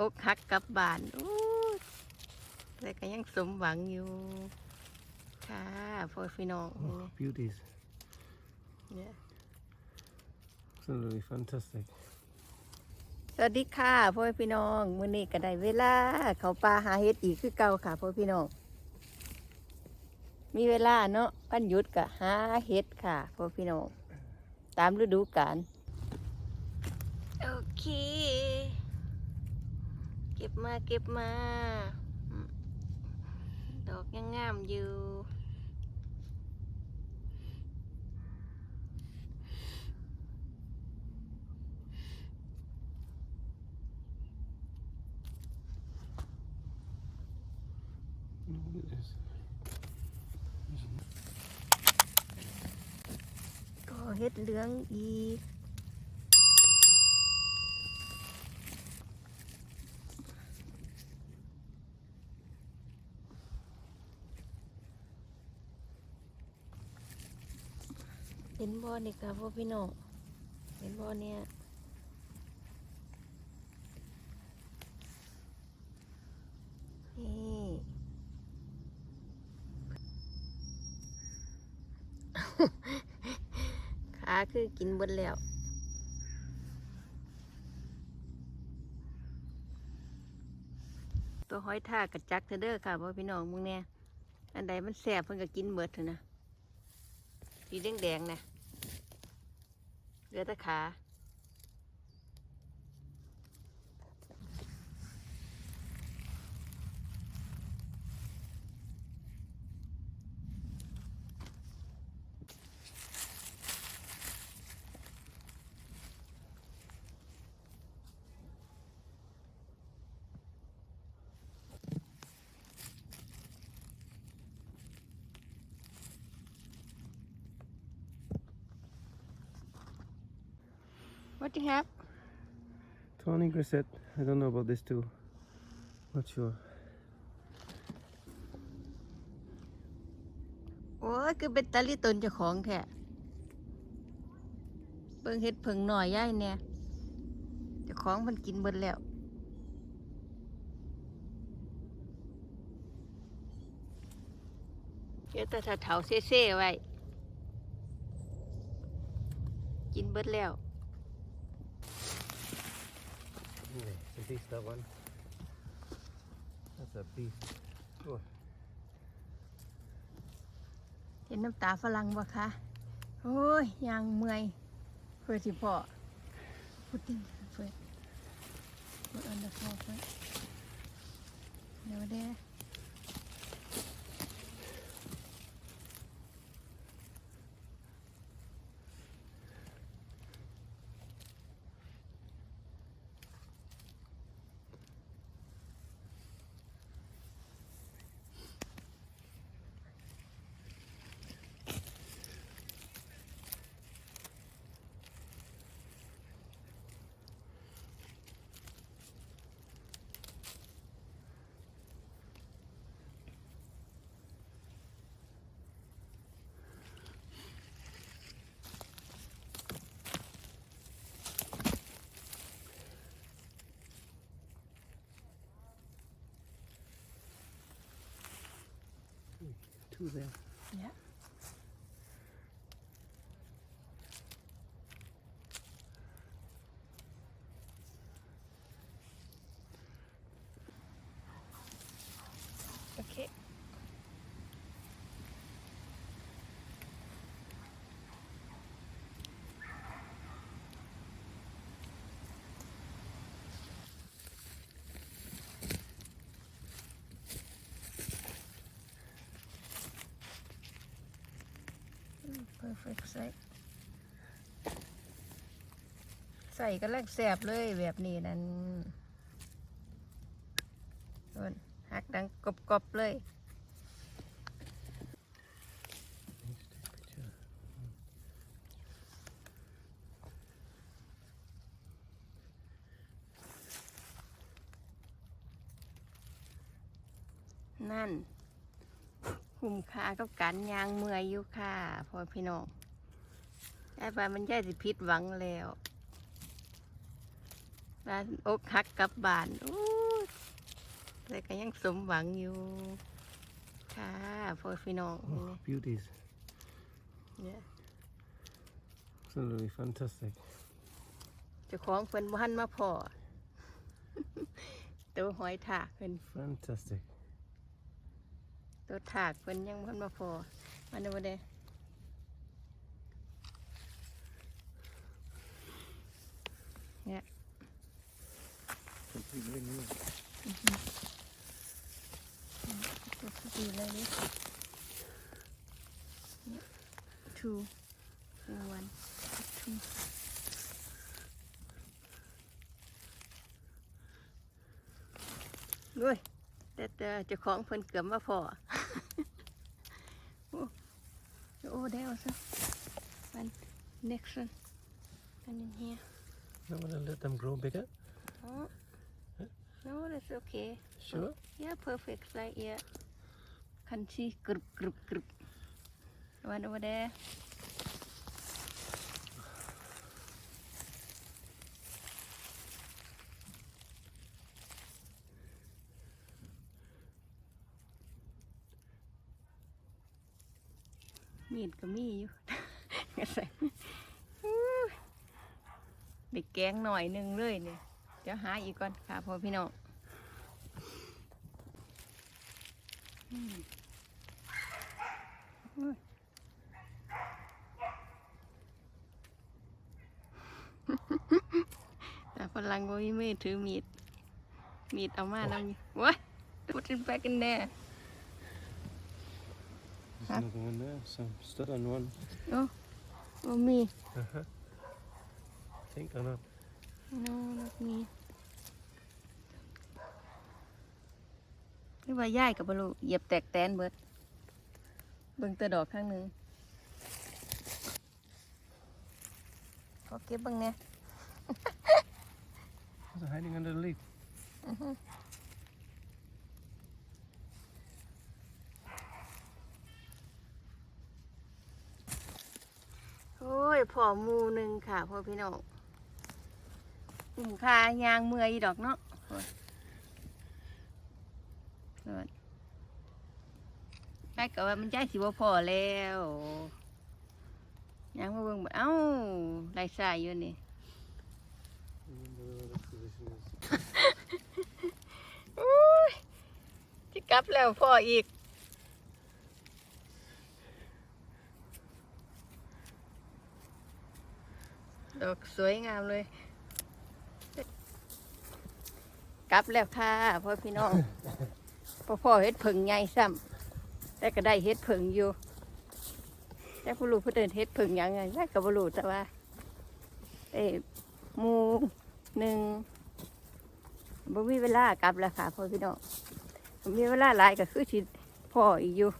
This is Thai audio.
อกหักกลับบ้านอู้แต่ก็ยังสมหวังอยู่ ค่ะพ่อพี่น้อง Oh, beauties. เนี่ย Absolutely fantastic. สวัสดีค่ะพ่อพี่น้องมื้อนี้ก็ได้เวลา เขาปลาหาเฮ็ดอีกคือเก่าค่ะพ่อพี่น้อง มีเวลาเนาะวันหยุดก็หาเฮ็ดค่ะพ่อพี่น้อง ตามฤดูกาลโอเคเก็บมาเก็บมาอืมดอกยังงามอยู่ Look at this. ก็เฮ็ดเหลืองอีก ห็นบ่อนี่ค่ะพ่อพี่น้องเห็นบ่อเนี่ยนี่ขาคือกินบดแล้วตัวหอยทากกระจักเธอเด้อค่ะพ่อพี่น้องมึงเนี่ยอันใดมันแสบเพิ่นก็กินเบิดเถอะนะสีแดงๆนะ เหลือแต่ขา What do you have Tawny grisette. I don't know about this too. Not sure. โอ้ยคือเป็นตาลิตนเจ้าของแท้เบิ่งเฮ็ดเพิ่งหน่อยย่ายเนี่ยเจ้าของมันกินเบิดแล้วเดี๋ยวแต่ถ้าเถาเซ่ๆไว้ กินเบิดแล้ว Yeah, it's a beast that one. That's a beast. Oh, เห็นน้ำตาฝรั่งบ่คะ โอ้ยยางเมื่อยเพื่อที่พ่อพุดดิ้งเพื่อ What on the floor, right? No idea. through there. Yeah. Perfect size ใส่ก็แลกแสบเลยแบบนี้นั่นโดนหักดังกรอบๆเลยนั่น คุ้มค่ากับการยางเมื่อยอยู่ค่ะพ่อพี่น้องยายไปมันย่ายสิพิษหวังแล้วบ้านอกหักกลับบ้านโอ้ยแต่ก็ยังสมหวังอยู่ ค่ะพ่อพี่น้อง Oh, beauties. เนี่ย Absolutely fantastic. เจ้าของเพิ่นบ่ทันมาพอ ตัวหอยถากเพิ่น Fantastic. ตัวถากเพิ่นยังบ่ทันมาพอมันบ่ได้เนี่ย Completely new. ตัวดีเลยนี่ two one two ด้วยแต่แต่เจ้าของเพิ่นเกือบมาพอ over there also. And next one. And in here. You want to let them grow bigger? No. Huh? No, that's okay. Sure? yeah, perfect. Like, yeah. Can see? grip, grip. one over there. มีดก็มีอยู่ใส่เด็กแกงหน่อยหนึงเลยเนี่ยเดี๋ยวหาอีกก่อนค่ะพ่อพี่น้องแต่ฝรั่งก็มีมือถือมีด มีดเอามาแล้วนี่ว้าย put it back in there There's Huh? nothing in there. Some stud on one. โอ้มี Uh-huh. Think or not. no not me นี่ว่าย่ายกับบลูเหยียบแตกแตนเบิด เบิ่งแตะดอกข้างหนึ่งขอเก็บเบิ่งเนี่ย What's it hiding under the leaf? โอ้ย พอหมูหนึ่งค่ะพ่อพี่น้องอุ่มคายางเมื่อยอีดอกเนาะโอ้ยเลิศใกล้กับว่ามันใจสิบ่พอแล้วยางมาเบิ่งบ่เอ้าไรสายอยู่นี่ Remember where the position is. อุ้ยจะกลับแล้วพ่ออีก ดอกสวยงามเลย กลับแล้วค่ะพ่อพี่น้องพ่อพ่อเฮ็ดผึ่งใหญ่ซ้ำแต่ก็ได้เฮ็ดผึ่งอยู่ แต่ผู้รู้ผู้เดินเฮ็ดผึ่งหยังไงแต่ก็บ่รู้แต่ว่า เอ้หมูหนึ่งบ่มีเวลากลับแล้วค่ะพ่อพี่น้องบ่มีเวลาหลายก็คือสิพ่ออีกอยู่